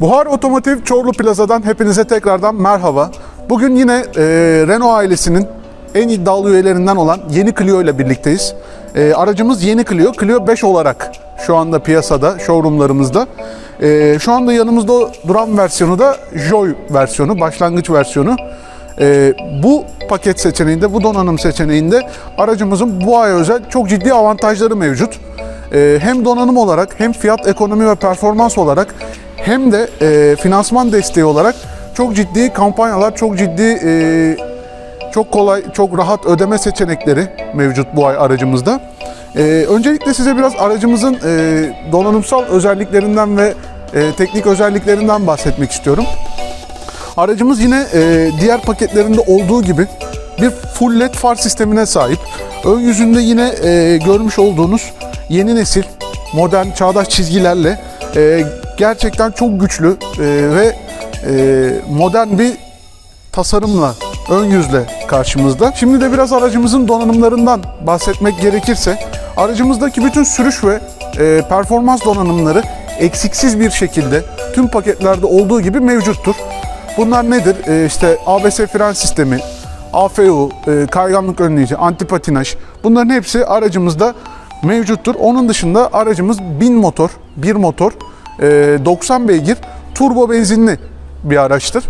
Buhar Otomotiv Çorlu Plaza'dan hepinize tekrardan merhaba. Bugün yine e, Renault ailesinin en iddialı üyelerinden olan yeni Clio ile birlikteyiz. E, aracımız yeni Clio, Clio 5 olarak şu anda piyasada, showroomlarımızda. E, şu anda yanımızda duran versiyonu da Joy versiyonu, başlangıç versiyonu. E, bu paket seçeneğinde, bu donanım seçeneğinde aracımızın bu aya özel çok ciddi avantajları mevcut. Ee, hem donanım olarak hem fiyat ekonomi ve performans olarak hem de e, finansman desteği olarak çok ciddi kampanyalar, çok ciddi e, çok kolay, çok rahat ödeme seçenekleri mevcut bu ay aracımızda. Ee, öncelikle size biraz aracımızın e, donanımsal özelliklerinden ve e, teknik özelliklerinden bahsetmek istiyorum. Aracımız yine e, diğer paketlerinde olduğu gibi bir full led far sistemine sahip. Ön yüzünde yine e, görmüş olduğunuz yeni nesil modern çağdaş çizgilerle e, gerçekten çok güçlü e, ve e, modern bir tasarımla ön yüzle karşımızda. Şimdi de biraz aracımızın donanımlarından bahsetmek gerekirse aracımızdaki bütün sürüş ve e, performans donanımları eksiksiz bir şekilde tüm paketlerde olduğu gibi mevcuttur. Bunlar nedir? E, işte ABS fren sistemi, AFU, e, kayganlık önleyici, antipatinaj bunların hepsi aracımızda mevcuttur. Onun dışında aracımız 1000 motor, bir motor, 90 beygir, turbo benzinli bir araçtır.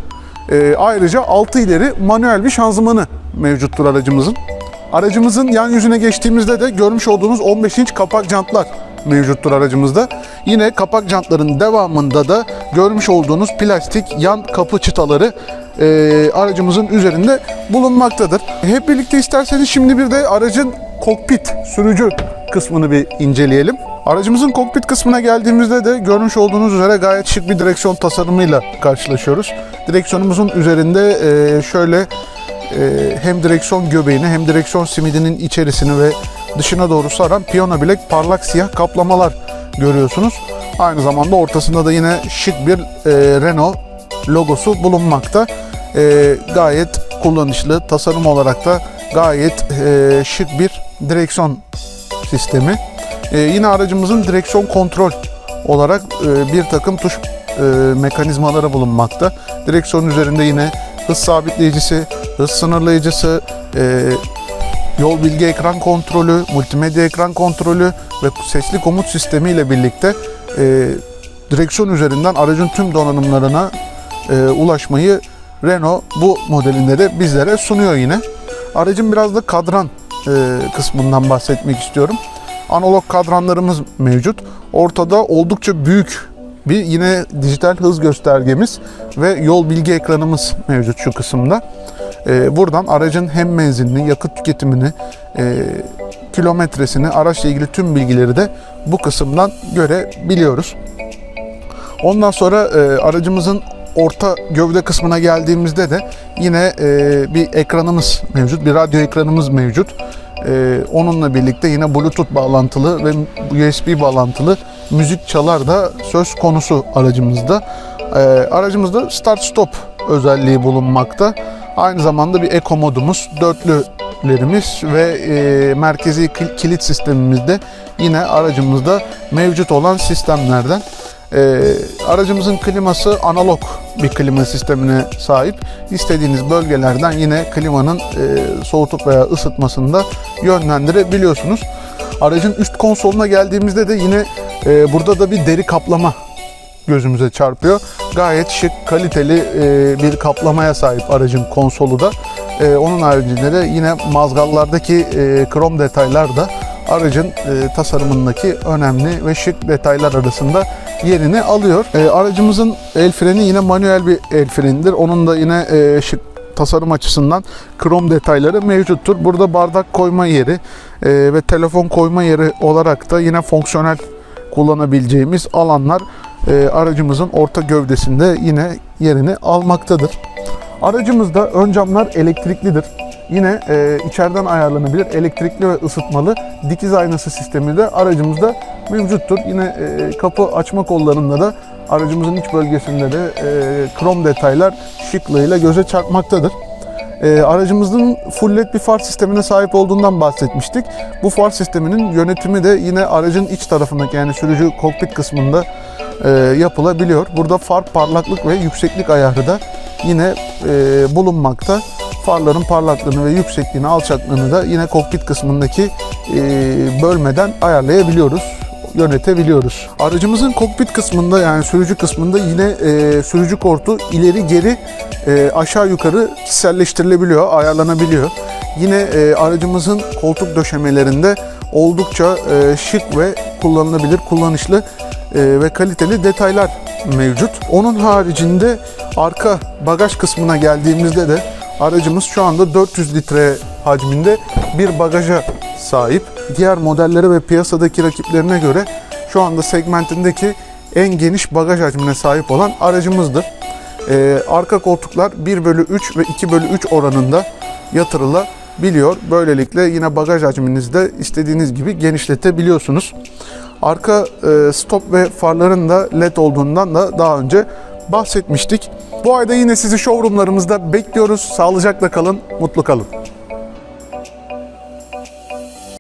E, ayrıca 6 ileri manuel bir şanzımanı mevcuttur aracımızın. Aracımızın yan yüzüne geçtiğimizde de görmüş olduğunuz 15 inç kapak jantlar mevcuttur aracımızda. Yine kapak jantların devamında da görmüş olduğunuz plastik yan kapı çıtaları e, aracımızın üzerinde bulunmaktadır. Hep birlikte isterseniz şimdi bir de aracın kokpit, sürücü kısmını bir inceleyelim. Aracımızın kokpit kısmına geldiğimizde de görmüş olduğunuz üzere gayet şık bir direksiyon tasarımıyla karşılaşıyoruz. Direksiyonumuzun üzerinde e, şöyle e, hem direksiyon göbeğini hem direksiyon simidinin içerisini ve dışına doğru saran piyano bilek parlak siyah kaplamalar görüyorsunuz. Aynı zamanda ortasında da yine şık bir e, Renault logosu bulunmakta. Gayet kullanışlı, tasarım olarak da gayet şık bir direksiyon sistemi. E, yine aracımızın direksiyon kontrol olarak e, bir takım tuş e, mekanizmaları bulunmakta. Direksiyon üzerinde yine hız sabitleyicisi, hız sınırlayıcısı, e, yol bilgi ekran kontrolü, multimedya ekran kontrolü ve sesli komut sistemi ile birlikte e, direksiyon üzerinden aracın tüm donanımlarına e, ulaşmayı Renault bu modelinde de bizlere sunuyor yine. Aracın biraz da kadran e, kısmından bahsetmek istiyorum. Analog kadranlarımız mevcut. Ortada oldukça büyük bir yine dijital hız göstergemiz ve yol bilgi ekranımız mevcut şu kısımda. E, buradan aracın hem menzilini, yakıt tüketimini, e, kilometresini, araçla ilgili tüm bilgileri de bu kısımdan görebiliyoruz. Ondan sonra e, aracımızın orta gövde kısmına geldiğimizde de yine e, bir ekranımız mevcut, bir radyo ekranımız mevcut. E, onunla birlikte yine Bluetooth bağlantılı ve USB bağlantılı müzik çalar da söz konusu aracımızda. E, aracımızda start stop özelliği bulunmakta. Aynı zamanda bir eco modumuz, dörtlülerimiz ve e, merkezi kil- kilit sistemimizde yine aracımızda mevcut olan sistemlerden. E, aracımızın kliması analog bir klima sistemine sahip. İstediğiniz bölgelerden yine klimanın e, soğutup veya ısıtmasını da yönlendirebiliyorsunuz. Aracın üst konsoluna geldiğimizde de yine e, burada da bir deri kaplama gözümüze çarpıyor. Gayet şık, kaliteli e, bir kaplamaya sahip aracın konsolu da. E, onun haricinde de yine mazgallardaki e, krom detaylar da aracın e, tasarımındaki önemli ve şık detaylar arasında yerini alıyor. E, aracımızın el freni yine manuel bir el frenidir. Onun da yine e, şık tasarım açısından krom detayları mevcuttur. Burada bardak koyma yeri e, ve telefon koyma yeri olarak da yine fonksiyonel kullanabileceğimiz alanlar e, aracımızın orta gövdesinde yine yerini almaktadır. Aracımızda ön camlar elektriklidir. Yine e, içeriden ayarlanabilir elektrikli ve ısıtmalı dikiz aynası sistemi de aracımızda mevcuttur. Yine e, kapı açma kollarında da aracımızın iç bölgesinde de e, krom detaylar şıklığıyla göze çarpmaktadır. E, aracımızın full led bir far sistemine sahip olduğundan bahsetmiştik. Bu far sisteminin yönetimi de yine aracın iç tarafındaki yani sürücü kokpit kısmında e, yapılabiliyor. Burada far parlaklık ve yükseklik ayarı da yine e, bulunmakta. Farların parlaklığını ve yüksekliğini, alçaklığını da yine kokpit kısmındaki e, bölmeden ayarlayabiliyoruz yönetebiliyoruz. Aracımızın kokpit kısmında yani sürücü kısmında yine e, sürücü kortu ileri geri e, aşağı yukarı kişiselleştirilebiliyor, ayarlanabiliyor. Yine e, aracımızın koltuk döşemelerinde oldukça e, şık ve kullanılabilir, kullanışlı e, ve kaliteli detaylar mevcut. Onun haricinde arka bagaj kısmına geldiğimizde de aracımız şu anda 400 litre hacminde bir bagaja sahip. Diğer modellere ve piyasadaki rakiplerine göre şu anda segmentindeki en geniş bagaj hacmine sahip olan aracımızdır. Ee, arka koltuklar 1 bölü 3 ve 2 bölü 3 oranında yatırılabiliyor. Böylelikle yine bagaj hacminizi de istediğiniz gibi genişletebiliyorsunuz. Arka e, stop ve farların da led olduğundan da daha önce bahsetmiştik. Bu ayda yine sizi showroomlarımızda bekliyoruz. Sağlıcakla kalın, mutlu kalın.